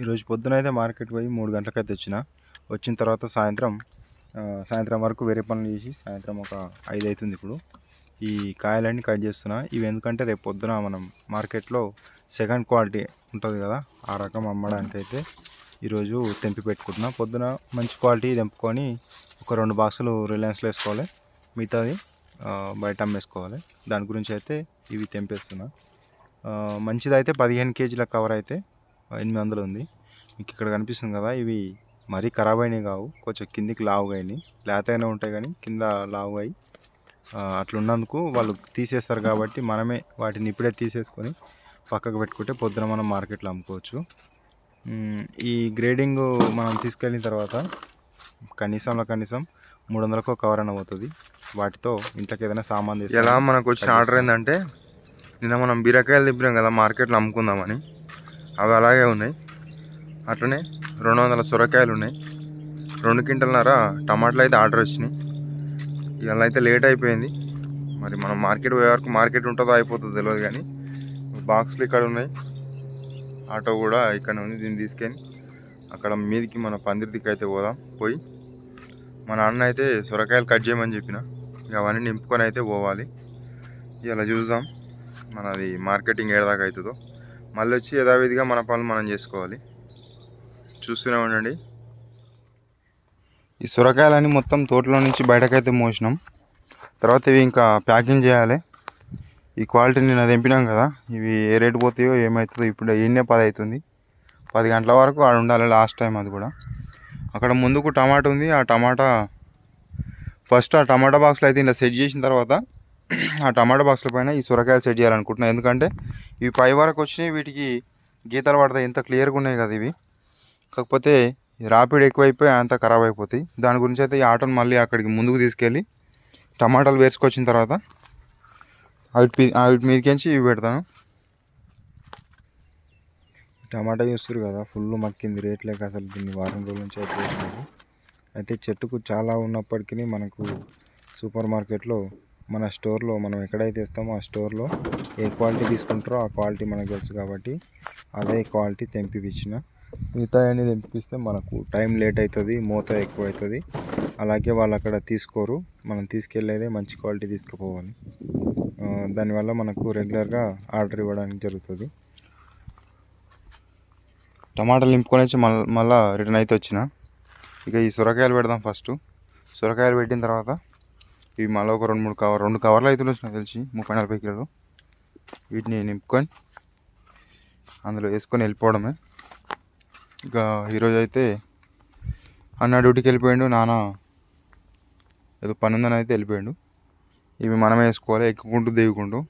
ఈరోజు పొద్దున అయితే మార్కెట్ పోయి మూడు గంటలకైతే వచ్చిన వచ్చిన తర్వాత సాయంత్రం సాయంత్రం వరకు వేరే పనులు చేసి సాయంత్రం ఒక ఐదు అవుతుంది ఇప్పుడు. ఈ కాయలన్నీ కట్ చేస్తున్నా. ఇవి ఎందుకంటే రేపు పొద్దున మనం మార్కెట్లో సెకండ్ క్వాలిటీ ఉంటుంది కదా ఆ రకం అమ్మడానికి అయితే ఈరోజు తెంపి పెట్టుకుంటున్నా. పొద్దున మంచి క్వాలిటీ తెంపుకొని ఒక రెండు బాక్సులు రిలయన్స్లో వేసుకోవాలి. మిగతాది బయట అమ్మేసుకోవాలి. దాని గురించి అయితే ఇవి తెంపేస్తున్నా. మంచిదైతే పదిహేను కేజీల కవర్ అయితే ఎనిమిది వందలు ఉంది. మీకు ఇక్కడ కనిపిస్తుంది కదా ఇవి మరీ ఖరాబ్ అయినవి కావు. కొంచెం కిందికి లావుగా అయినాయి లేతగానే ఉంటాయి కానీ కింద లావుగా అయి అట్లున్నందుకు వాళ్ళు తీసేస్తారు కాబట్టి మనమే వాటిని ఇప్పుడే తీసేసుకొని పక్కకు పెట్టుకుంటే పొద్దున మనం మార్కెట్లో అమ్ముకోవచ్చు. ఈ గ్రేడింగ్ మనం తీసుకెళ్ళిన తర్వాత కనీసంలో కనీసం మూడు వందలకు కవర్ అన్న పోతుంది. వాటితో ఇంట్లోకి ఏదైనా సామాన్ ఎలా మనకు వచ్చిన ఆర్డర్ ఏంటంటే నిన్న మనం బీరకాయలు తిప్పినాం కదా మార్కెట్లో అమ్ముకుందామని. అవి అలాగే ఉన్నాయి. అట్లనే రెండు వందల సొరకాయలు ఉన్నాయి. రెండు క్వింటల్నర టమాటాలు అయితే ఆర్డర్ వచ్చినాయి. ఇవాళ అయితే లేట్ అయిపోయింది. మరి మనం మార్కెట్ పోయే వరకు మార్కెట్ ఉంటుందో అయిపోతుందో తెలియదు కానీ బాక్స్లు ఇక్కడ ఉన్నాయి. ఆటో కూడా ఇక్కడ ఉంది దీన్ని తీసుకొని అక్కడ మీదికి మన పందిరిదికి అయితే పోదాం. పోయి మా నాన్న అయితే సొరకాయలు కట్ చేయమని చెప్పిన. ఇక అవన్నీ నింపుకొని అయితే పోవాలి. ఇలా చూద్దాం. మనది మార్కెటింగ్ ఏడదాకా అవుతుందో. మళ్ళీ వచ్చి యథావిధిగా మన పనులు మనం చేసుకోవాలి. చూస్తూనే ఉండండి. ఈ సొరకాయలన్నీ మొత్తం తోటలో నుంచి బయటకైతే మోసినాం. తర్వాత ఇవి ఇంకా ప్యాకింగ్ చేయాలి. ఈ క్వాలిటీ నేను తెంపినాం కదా ఇవి ఏ రేటు పోతాయో ఏమవుతుందో ఇప్పుడు ఎన్నే పది అవుతుంది పది గంటల వరకు ఆడ ఉండాలి లాస్ట్ టైం అది కూడా. అక్కడ ముందుకు టమాటా ఉంది ఆ టమాటా ఫస్ట్ ఆ టమాటా బాక్స్లో అయితే ఇలా సెట్ చేసిన తర్వాత ఆ టమాటా బాక్స్ల పైన ఈ సొరకాయలు సెట్ చేయాలనుకుంటున్నాను ఎందుకంటే ఇవి పై వరకు వచ్చినాయి వీటికి గీతలు పడతాయి ఎంత క్లియర్గా ఉన్నాయి కదా ఇవి. కాకపోతే రాపిడ్ ఎక్కువైపోయి అంత ఖరాబ్ అయిపోతాయి. దాని గురించి అయితే ఈ ఆటోని మళ్ళీ అక్కడికి ముందుకు తీసుకెళ్ళి టమాటాలు వేసుకొచ్చిన తర్వాత వీటి మీ- వాటి మీదకించి ఇవి పెడతాను. టమాటా చూస్తారు కదా ఫుల్ మక్కింది రేట్ లేక అసలు దీన్ని వారం రోజుల నుంచి అయితే అయితే చెట్టుకు చాలా ఉన్నప్పటికీ మనకు సూపర్ మార్కెట్లో మన స్టోర్లో మనం ఎక్కడైతే ఇస్తామో ఆ స్టోర్లో ఏ క్వాలిటీ తీసుకుంటారో ఆ క్వాలిటీ మనకు తెలుసు కాబట్టి అదే క్వాలిటీ తెంపిపించిన మిగతా అన్ని తెంపిస్తే మనకు టైం లేట్ అవుతుంది మూత ఎక్కువ అవుతుంది అలాగే వాళ్ళు అక్కడ తీసుకోరు. మనం తీసుకెళ్ళేదే మంచి క్వాలిటీ తీసుకుపోవాలి. దానివల్ల మనకు రెగ్యులర్గా ఆర్డర్ ఇవ్వడానికి జరుగుతుంది. టమాటాలు నింపుకొని వచ్చి మళ్ళీ మళ్ళీ రిటర్న్ అయితే వచ్చిన. ఇక ఈ సొరకాయలు పెడదాం ఫస్ట్. సొరకాయలు పెట్టిన తర్వాత ఇవి మళ్ళీ ఒక రెండు మూడు కవర్ రెండు కవర్లు అయితే వచ్చినాయి తెలిసి ముప్పై నలభై కిలోలు. వీటిని నింపుకొని అందులో వేసుకొని వెళ్ళిపోవడమే. ఇక ఈరోజు అయితే అన్న డ్యూటీకి వెళ్ళిపోయాడు నాన్న ఏదో పని ఉందని అయితే వెళ్ళిపోయాడు. ఇవి మనమే వేసుకోవాలి ఎక్కుకుంటూ దిగుకుంటూ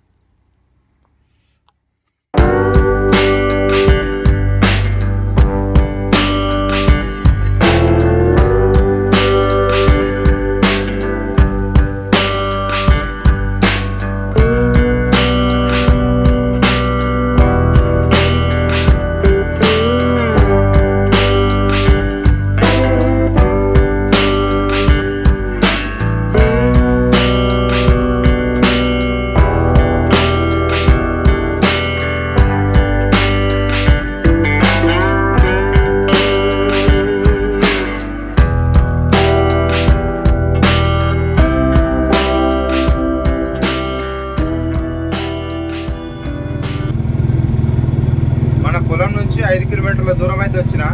నుంచి ఐదు కిలోమీటర్ల దూరం అయితే వచ్చిన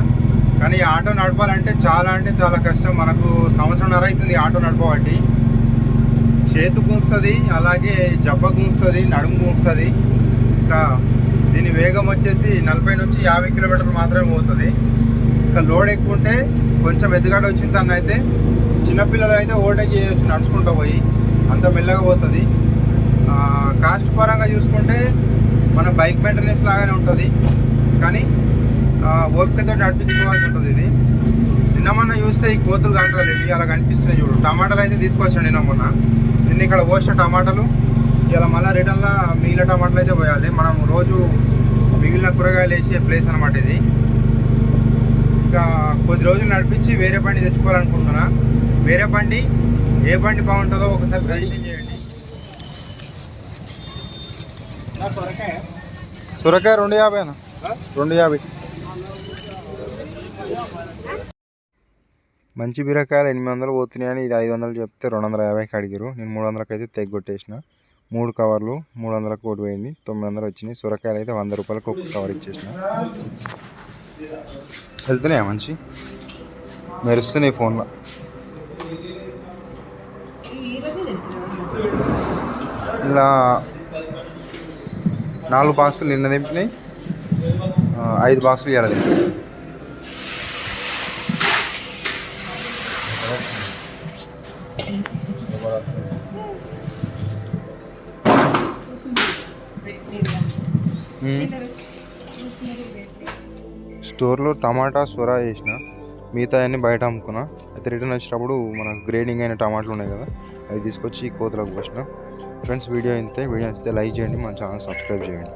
కానీ ఈ ఆటో నడపాలంటే చాలా అంటే చాలా కష్టం. మనకు సంవత్సరంన్నర అవుతుంది ఆటో నడపబట్టి. చేతు గుంస్తుంది అలాగే జబ్బ గుంస్తుంది నడుము గుంస్తుంది. ఇంకా దీని వేగం వచ్చేసి నలభై నుంచి యాభై కిలోమీటర్లు మాత్రమే పోతుంది. ఇంకా లోడ్ ఎక్కువ ఉంటే కొంచెం ఎదుగాడ వచ్చిన తను అయితే చిన్నపిల్లలు అయితే ఓవర్టేక్ చేయొచ్చు నడుచుకుంటూ పోయి అంత మెల్లగా పోతుంది. కాస్ట్ పరంగా చూసుకుంటే మన బైక్ మెయింటెనెన్స్ లాగానే ఉంటుంది. కానీ ఆ, ఓపికతో నడిపించుకోవాల్సి ఉంటుంది ఇది. నిన్న మొన్న చూస్తే ఈ కోతులు కంటారు ఇవి అలా కనిపిస్తున్నాయి చూడు. టమాటాలు అయితే తీసుకొచ్చాను నిన్న మొన్న. నిన్న ఇక్కడ పోసిన టమాటాలు ఇలా మళ్ళీ రిటర్న్లో మిగిలిన టమాటాలు అయితే పోయాలి. మనం రోజు మిగిలిన కూరగాయలు వేసే ప్లేస్ అనమాట ఇది. ఇంకా కొద్ది రోజులు నడిపించి వేరే బండి తెచ్చుకోవాలనుకుంటున్నా. వేరే బండి ఏ బండి బాగుంటుందో ఒకసారి సజెషన్ చేయండి. సొరకాయ. రెండు యాభై అన్న రెండు యాభై. మంచి బీరకాయలు ఎనిమిది వందలు పోతున్నాయని ఇది ఐదు వందలు చెప్తే రెండు వందల యాభైకి అడిగారు. నేను మూడు వందలకి అయితే తెగ్గొట్టేసిన మూడు కవర్లు మూడు వందలకు ఒకటి పోయింది. తొమ్మిది వందలు వచ్చినాయి. సొరకాయలు అయితే వంద రూపాయలకు ఒక కవర్ ఇచ్చేసిన. వెళ్తున్నాయా మంచి? మెరుస్తున్నాయి ఫోన్లో. ఇలా నాలుగు బాక్సులు నిన్న దింపినాయి ఐదు బాక్సులు దింపినాయి మ్మ్. స్టోర్లో టమాటా సొరా వేసిన మిగతా అన్ని బయట అమ్ముకున్నా. అయితే రిటర్న్ వచ్చినప్పుడు మనకు గ్రేడింగ్ అయిన టమాటాలు ఉన్నాయి కదా అవి తీసుకొచ్చి కోతలకు పోసిన ఫ్రెండ్స్ వీడియో అయితే వీడియో అయితే లైక్ చేయండి మన ఛానల్ సబ్స్క్రైబ్ చేయండి.